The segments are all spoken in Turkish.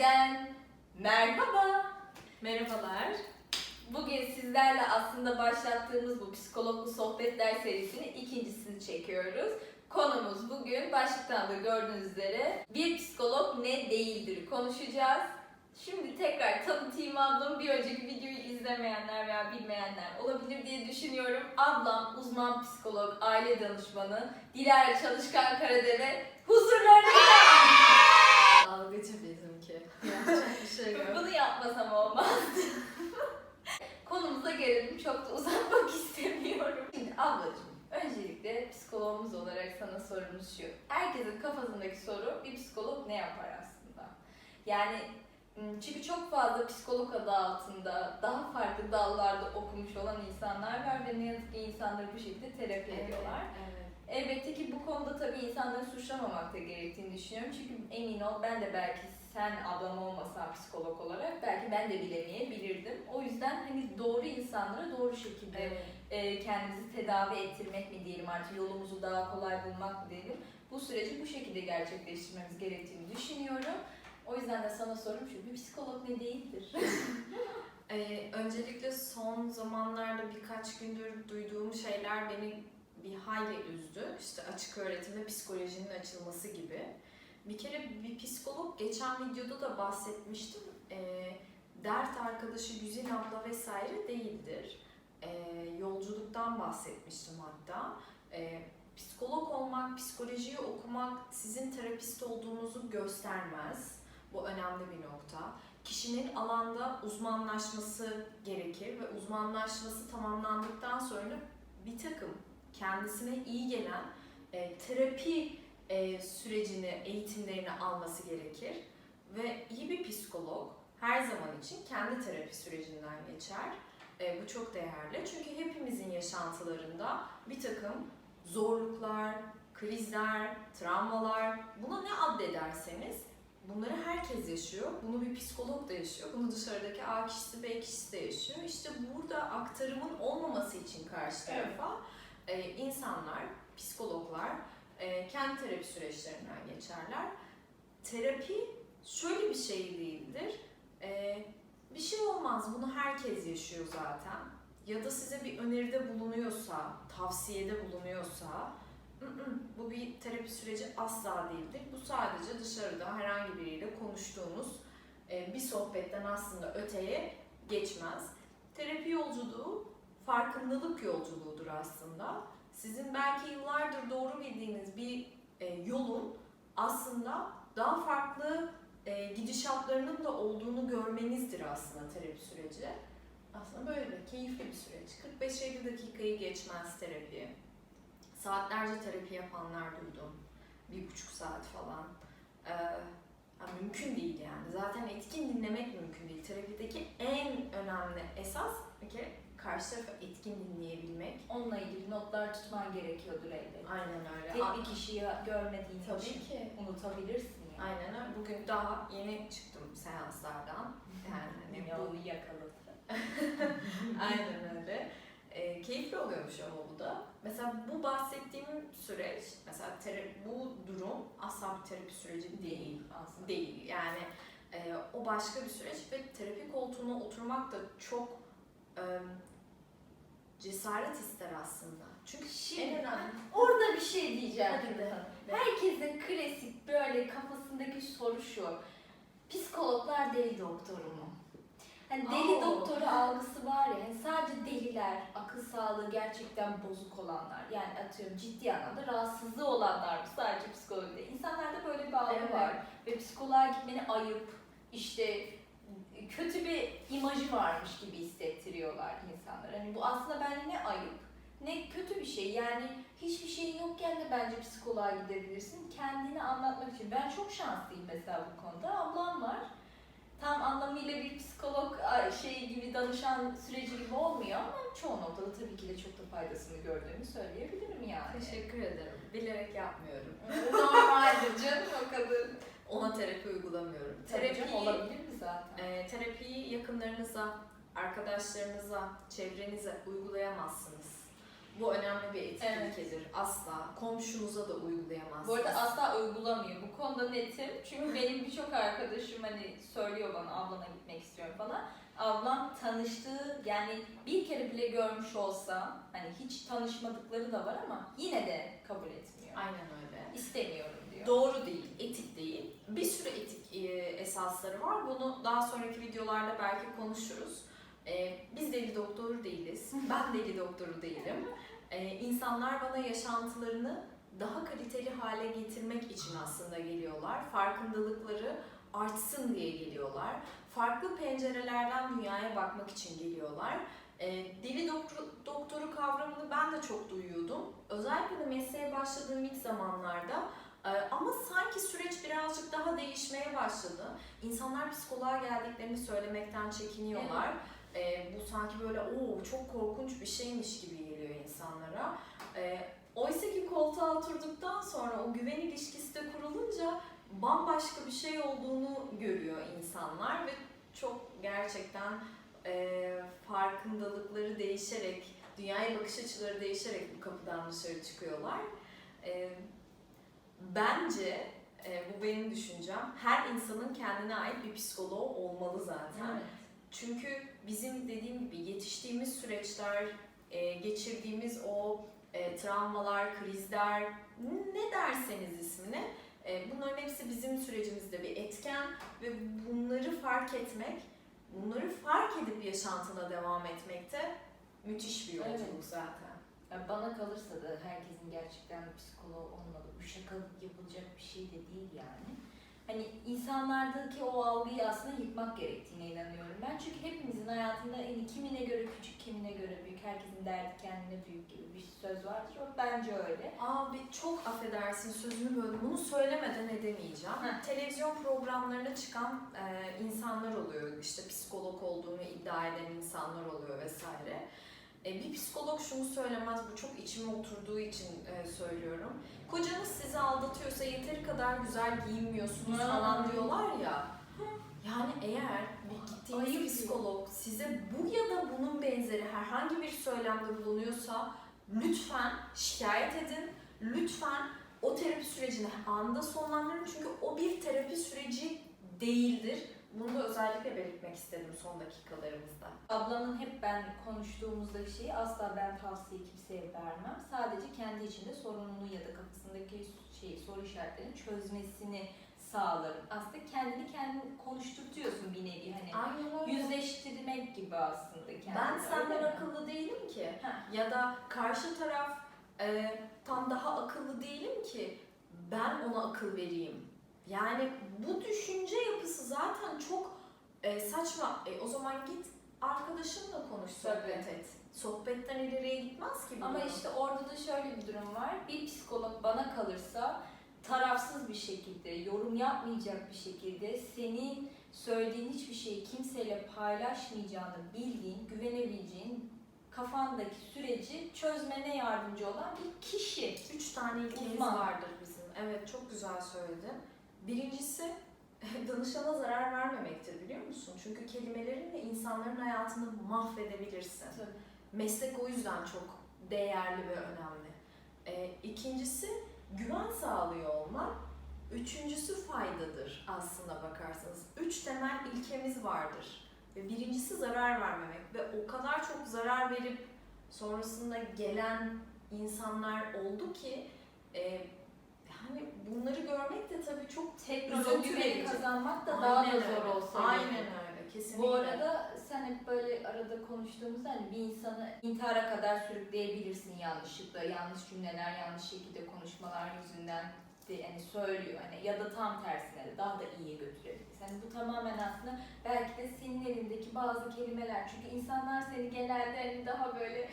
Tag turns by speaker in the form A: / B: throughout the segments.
A: Yeniden merhaba.
B: Merhabalar.
A: Bugün sizlerle aslında başlattığımız bu psikologlu sohbetler serisinin ikincisini çekiyoruz. Konumuz bugün başlıktan da gördüğünüz üzere bir psikolog ne değildir konuşacağız. Şimdi tekrar tanıtayım ablamı. Bir önceki videoyu izlemeyenler veya bilmeyenler olabilir diye düşünüyorum. Ablam uzman psikolog, aile danışmanı, Dilara Çalışkan Karadeve huzurlarınızda.
B: Dalgıcı bizimki. Yapacak bir şey yok.
A: Bunu yapmasam olmaz. Konumuza gelelim. Çok da uzatmak istemiyorum. Şimdi ablacığım, öncelikle psikologumuz olarak sana sorumuz şu. Herkesin kafasındaki soru bir psikolog ne yapar aslında? Yani çünkü çok fazla psikolog adı altında daha farklı dallarda okumuş olan insanlar var ve ne yazık ki insanları bu şekilde terapi ediyorlar.
B: Evet.
A: Elbette ki bu konuda tabii insanları suçlamamak da gerektiğini düşünüyorum. Çünkü emin ol ben de belki sen ablam olmasan psikolog olarak belki ben de bilemeyebilirdim. O yüzden hani doğru insanlara doğru şekilde
B: Evet.
A: e, kendimizi tedavi ettirmek mi diyelim artık yolumuzu daha kolay bulmak mı diyelim. Bu süreci bu şekilde gerçekleştirmemiz gerektiğini düşünüyorum. O yüzden de sana sorum şu, bir psikolog ne değildir?
B: Ee, öncelikle son zamanlarda birkaç gündür duyduğum şeyler beni bir hayli üzdü. İşte açık öğretim ve psikolojinin açılması gibi. Bir kere bir psikolog geçen videoda da bahsetmiştim. Ee, dert arkadaşı Güzin abla vesaire değildir. Ee, yolculuktan bahsetmiştim hatta. Ee, psikolog olmak, psikolojiyi okumak sizin terapist olduğunuzu göstermez. Bu önemli bir nokta kişinin alanda uzmanlaşması gerekir ve uzmanlaşması tamamlandıktan sonra bir takım kendisine iyi gelen e, terapi e, sürecini, eğitimlerini alması gerekir ve iyi bir psikolog her zaman için kendi terapi sürecinden geçer. E, bu çok değerli çünkü hepimizin yaşantılarında bir takım zorluklar, krizler, travmalar, buna ne addederseniz Bunları herkes yaşıyor. Bunu bir psikolog da yaşıyor. Bunu dışarıdaki A kişisi, B kişisi de yaşıyor. İşte burada aktarımın olmaması için karşı tarafa e, insanlar, psikologlar e, kendi terapi süreçlerinden geçerler. Terapi şöyle bir şey değildir. E, bir şey olmaz. Bunu herkes yaşıyor zaten. Ya da size bir öneride bulunuyorsa, tavsiyede bulunuyorsa "Mm-mm, bu bir terapi süreci asla değildir. Bu sadece dışarıda herhangi biriyle konuştuğunuz e, bir sohbetten aslında öteye geçmez. Terapi yolculuğu farkındalık yolculuğudur aslında. Sizin belki yıllardır doğru bildiğiniz bir e, yolun aslında daha farklı e, gidişatlarının da olduğunu görmenizdir aslında terapi süreci. Aslında böyle keyifli bir süreç. 45-50 dakikayı geçmez terapi. Saatlerce terapi yapanlar duydum. Bir buçuk saat falan. Ee, mümkün değil yani. Zaten etkin dinlemek mümkün değil. Terapideki en önemli esas bir karşı tarafı etkin dinleyebilmek.
A: Onunla ilgili notlar tutman gerekiyordur elbette.
B: Aynen öyle.
A: Tek bir kişiyi görmediğin
B: Tabii
A: için
B: ki.
A: unutabilirsin yani.
B: Aynen öyle. Bugün daha yeni çıktım seanslardan. Yani hani bu
A: yakaladı.
B: Aynen öyle. E, keyifli oluyormuş ama bu da. Mesela bu bahsettiğim süreç, mesela terapi, bu durum asla bir terapi süreci değil.
A: aslında.
B: Değil. Yani e, o başka bir süreç ve terapi koltuğuna oturmak da çok e, cesaret ister aslında. Çünkü
A: Şimdi
B: en önemli.
A: orada bir şey diyeceğim.
B: Hadi de.
A: Gülhan. Herkesin klasik böyle kafasındaki soru şu. Psikologlar deli doktoru mu? Hani deli
B: Oo.
A: doktoru algısı var ya, hani sadece deliler, akıl sağlığı gerçekten bozuk olanlar, yani atıyorum ciddi anlamda rahatsızlığı olanlar sadece psikolojide? İnsanlarda böyle bir algı
B: Evet.
A: var ve psikoloğa gitmeni ayıp, işte kötü bir imajı varmış gibi hissettiriyorlar bu aslında bence ne ayıp ne kötü bir şey. Yani hiçbir şeyin yokken de bence psikoloğa gidebilirsin. Kendini anlatmak için. Ben çok şanslıyım mesela bu konuda. Ablam var. Tam anlamıyla bir psikolog şey gibi danışan süreci gibi olmuyor ama çoğu noktada tabii ki de çok da faydasını gördüğümü söyleyebilirim yani.
B: Teşekkür ederim. Bilerek yapmıyorum.
A: Normaldir canım o kadar.
B: Ona terapi uygulamıyorum.
A: Terapi
B: Terapi
A: olabilir mi zaten?
B: E, terapiyi yakınlarınıza, arkadaşlarınıza, çevrenize uygulayamazsınız. Bu önemli bir etik
A: Evet.
B: Asla komşunuza da uygulayamazsınız.
A: Bu arada asla uygulamıyor. Bu konuda netim. Çünkü benim birçok arkadaşım hani söylüyor bana ablana gitmek istiyorum falan. Ablam tanıştığı yani bir kere bile görmüş olsa hani hiç tanışmadıkları da var ama yine de kabul etmiyor.
B: Aynen öyle.
A: İstemiyorum diyor.
B: Doğru değil, etik değil. Bir sürü etik e, esasları var. Bunu daha sonraki videolarda belki konuşuruz. E, biz deli doktoru değiliz. Ben deli doktoru değilim. E, insanlar bana yaşantılarını daha kaliteli hale getirmek için aslında geliyorlar. Farkındalıkları artsın diye geliyorlar. Farklı pencerelerden dünyaya bakmak için geliyorlar. E, deli doktoru, doktoru kavramını ben de çok duyuyordum. Özellikle de mesleğe başladığım ilk zamanlarda ee, Ama sanki süreç birazcık daha değişmeye başladı. İnsanlar psikoloğa geldiklerini söylemekten çekiniyorlar. Ee, bu sanki böyle o çok korkunç bir şeymiş gibi geliyor insanlara. Ee, Oysa ki koltuğa oturduktan sonra o güven ilişkisi de kurulunca bambaşka bir şey olduğunu görüyor insanlar ve çok gerçekten e, farkındalıkları değişerek, dünyaya bakış açıları değişerek bu kapıdan dışarı çıkıyorlar. E, Bence e, bu benim düşüncem. Her insanın kendine ait bir psikoloğu olmalı zaten.
A: Evet.
B: Çünkü bizim dediğim gibi yetiştiğimiz süreçler, e, geçirdiğimiz o e, travmalar, krizler, ne derseniz ismine, e, bunların hepsi bizim sürecimizde bir etken ve bunları fark etmek, bunları fark edip yaşantına devam etmek de müthiş bir yolculuk
A: Evet.
B: zaten.
A: Yani bana kalırsa da herkesin gerçekten psikoloğu olmalı. Bu şakalık yapılacak bir şey de değil yani. Hani insanlardaki o algıyı aslında yıkmak gerektiğine inanıyorum ben. Çünkü hepimizin hayatında hani kimine göre küçük, kimine göre büyük, herkesin derdi kendine büyük gibi bir söz vardır. O bence öyle.
B: Abi çok affedersin sözünü böldüm. Bunu söylemeden edemeyeceğim.
A: Heh.
B: Televizyon programlarına çıkan e, insanlar oluyor. İşte psikolog olduğunu iddia eden insanlar oluyor vesaire. E, bir psikolog şunu söylemez. Bu çok içime oturduğu için e, söylüyorum. Kocanız sizi aldatıyorsa yeteri kadar güzel giyinmiyorsunuz falan diyorlar ya. Yani eğer bir gittiğiniz
A: Ayıp
B: psikolog size bu ya da bunun benzeri herhangi bir söylemde bulunuyorsa lütfen şikayet edin. Lütfen o terapi sürecini anında sonlandırın çünkü o bir terapi süreci değildir. Bunu da özellikle belirtmek istedim son dakikalarımızda.
A: Ablamın hep ben konuştuğumuzda şeyi asla ben tavsiye kimseye vermem. Sadece kendi içinde sorununu ya da kafasındaki şeyi, soru işaretlerini çözmesini sağlarım. Aslında kendini kendin konuşturtuyorsun bir nevi hani.
B: Aynen öyle.
A: Yüzleştirmek gibi aslında kendini.
B: ben senden akıllı değilim ki.
A: Heh.
B: Ya da karşı taraf e, tam daha akıllı değilim ki ben ona akıl vereyim. Yani bu düşünce yapısı zaten çok e, saçma. E, o zaman git arkadaşınla konuş, sohbet
A: Tabii.
B: et. Sohbetten ileriye gitmez ki bu.
A: Ama işte orada da şöyle bir durum var. Bir psikolog bana kalırsa tarafsız bir şekilde, yorum yapmayacak bir şekilde senin söylediğin hiçbir şeyi kimseyle paylaşmayacağını bildiğin, güvenebileceğin kafandaki süreci çözmene yardımcı olan bir kişi.
B: Üç tane ilkemiz
A: Uzman.
B: vardır bizim. Evet çok güzel söyledin. Birincisi danışana zarar vermemektir biliyor musun? Çünkü kelimelerinle insanların hayatını mahvedebilirsin. Meslek o yüzden çok değerli ve önemli. Ee, ikincisi güven sağlıyor olmak. Üçüncüsü faydadır aslında bakarsanız. Üç temel ilkemiz vardır. Ve birincisi zarar vermemek. Ve o kadar çok zarar verip sonrasında gelen insanlar oldu ki e, hani bunları görmek de tabii çok
A: Teknoloji
B: Üzüntü
A: güveni
B: verici.
A: kazanmak da daha da
B: Aynen
A: zor
B: öyle.
A: olsa
B: Aynen
A: gerek.
B: öyle kesinlikle.
A: Bu arada sen hep böyle arada konuştuğumuzda hani bir insanı intihara kadar sürükleyebilirsin yanlışlıkla, yanlış cümleler, yanlış şekilde konuşmalar yüzünden de yani söylüyor hani ya da tam tersine de daha da iyiye götürebilirsin. Hani bu tamamen aslında belki de senin elindeki bazı kelimeler çünkü insanlar seni genelde hani daha böyle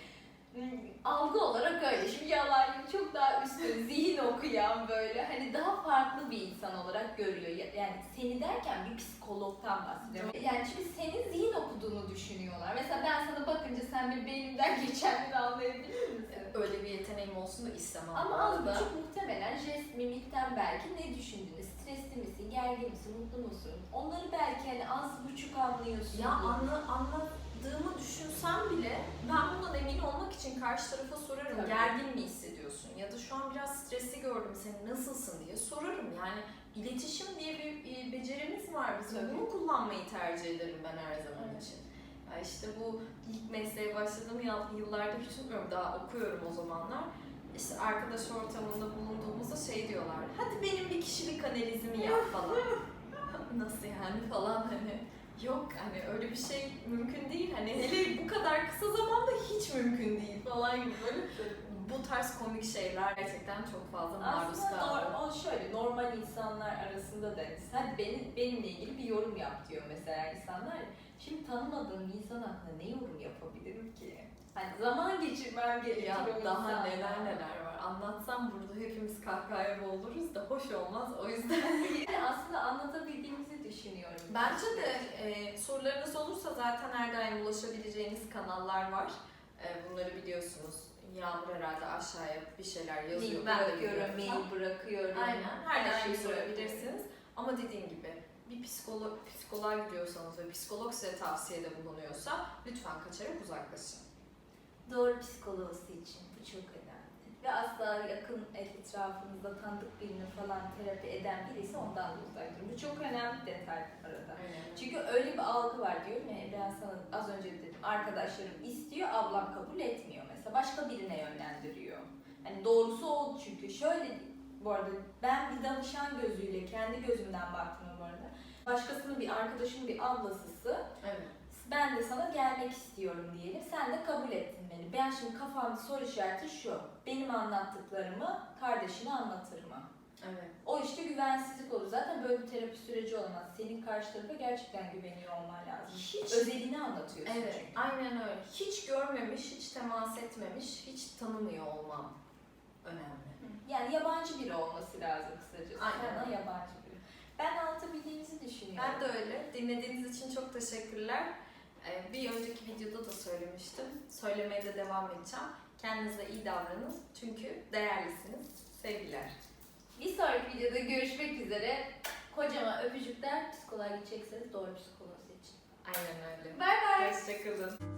A: algı olarak öyle. Şimdi yalan yok, çok daha üstün, zihin okuyan böyle hani daha farklı bir insan olarak görüyor. Ya- Yani seni derken bir psikologtan bahsediyorum. Yani çünkü senin zihin okuduğunu düşünüyorlar. Mesela ben sana bakınca sen bir beynimden geçenleri anlayabilir misin?
B: öyle bir yeteneğim olsun da istemem.
A: Ama az buçuk muhtemelen jest, mimikten belki ne düşündüğünü, stresli misin, gergin misin, mutlu musun? Onları belki hani az buçuk anlıyorsun.
B: Ya anla, anladığım yaptığımı düşünsem bile ben bundan emin olmak için karşı tarafa sorarım.
A: Tabii.
B: Gergin mi hissediyorsun? Ya da şu an biraz stresli gördüm seni nasılsın diye sorarım. Yani iletişim diye bir e, becerimiz var bizim.
A: Tabii.
B: Bunu kullanmayı tercih ederim ben her zaman
A: Evet.
B: için. Ya işte bu ilk mesleğe başladığım yıl- yıllarda hiç unutmuyorum. Daha okuyorum o zamanlar. İşte arkadaş ortamında bulunduğumuzda şey diyorlar. Hadi benim bir kişilik analizimi yap falan. Nasıl yani falan hani. Yok hani öyle bir şey mümkün değil. Hani hele bu kadar kısa zamanda hiç mümkün değil falan gibi böyle bu tarz komik şeyler gerçekten çok fazla maruz
A: Aslında
B: kaldım.
A: nor- o şöyle normal insanlar arasında da sen benim, benimle ilgili bir yorum yap diyor mesela insanlar. Şimdi tanımadığım insan hakkında ne yorum yapabilirim ki? Hani zaman geçirmem gerekiyor
B: Ya daha neler neler var. Anlatsam burada hepimiz kahkahaya boğuluruz da hoş olmaz. O yüzden
A: Yani aslında anlatabildiğimizi düşünüyorum.
B: Bence de e, sorularınız olursa zaten her daim ulaşabileceğiniz kanallar var. E, bunları biliyorsunuz. Yağmur herhalde aşağıya bir şeyler yazıyor. Ben
A: bırakıyorum, mail bırakıyorum.
B: Aynen. Her daim
A: şeyi
B: sorabilirsiniz. Ama dediğim gibi bir psikolog, psikoloğa gidiyorsanız ve psikolog size tavsiyede bulunuyorsa lütfen kaçarak uzaklaşın.
A: Doğru psikolojisi için bu çok önemli. Ve asla yakın etrafınızda tanıdık birini falan terapi eden birisi ondan da uzak durun. Bu çok önemli detay bu arada. Çünkü öyle bir algı var diyorum ya ben sana az önce de dedim arkadaşlarım istiyor ablam kabul etmiyor mesela başka birine yönlendiriyor. Hani doğrusu o çünkü şöyle bu arada ben bir danışan gözüyle kendi gözümden baktım bu arada. Başkasının bir arkadaşımın bir ablasısı
B: Evet.
A: Ben de sana gelmek istiyorum diyelim. Sen de kabul ettin beni. Ben şimdi kafamda soru işareti şu. Benim anlattıklarımı kardeşine anlatır mı?
B: Evet.
A: O işte güvensizlik olur. Zaten böyle bir terapi süreci olamaz. Senin karşı tarafa gerçekten güveniyor olman lazım.
B: Hiç
A: Özelini anlatıyorsun
B: Evet,
A: çünkü.
B: aynen öyle. Hiç görmemiş, hiç temas etmemiş, hiç tanımıyor olmam önemli.
A: Yani yabancı biri olması lazım kısacası.
B: Aynen.
A: Sana yabancı biri. Ben anlatabildiğimizi düşünüyorum.
B: Ben de öyle. Dinlediğiniz için çok teşekkürler. Ee, Bir önceki videoda da söylemiştim. Söylemeye de devam edeceğim. Kendinize iyi davranın. Çünkü değerlisiniz. Sevgiler.
A: Bir sonraki videoda görüşmek üzere. Kocaman öpücükler. Psikoloğa gidecekseniz doğru psikoloğu seçin.
B: Aynen öyle.
A: Bay bay.
B: Hoşçakalın.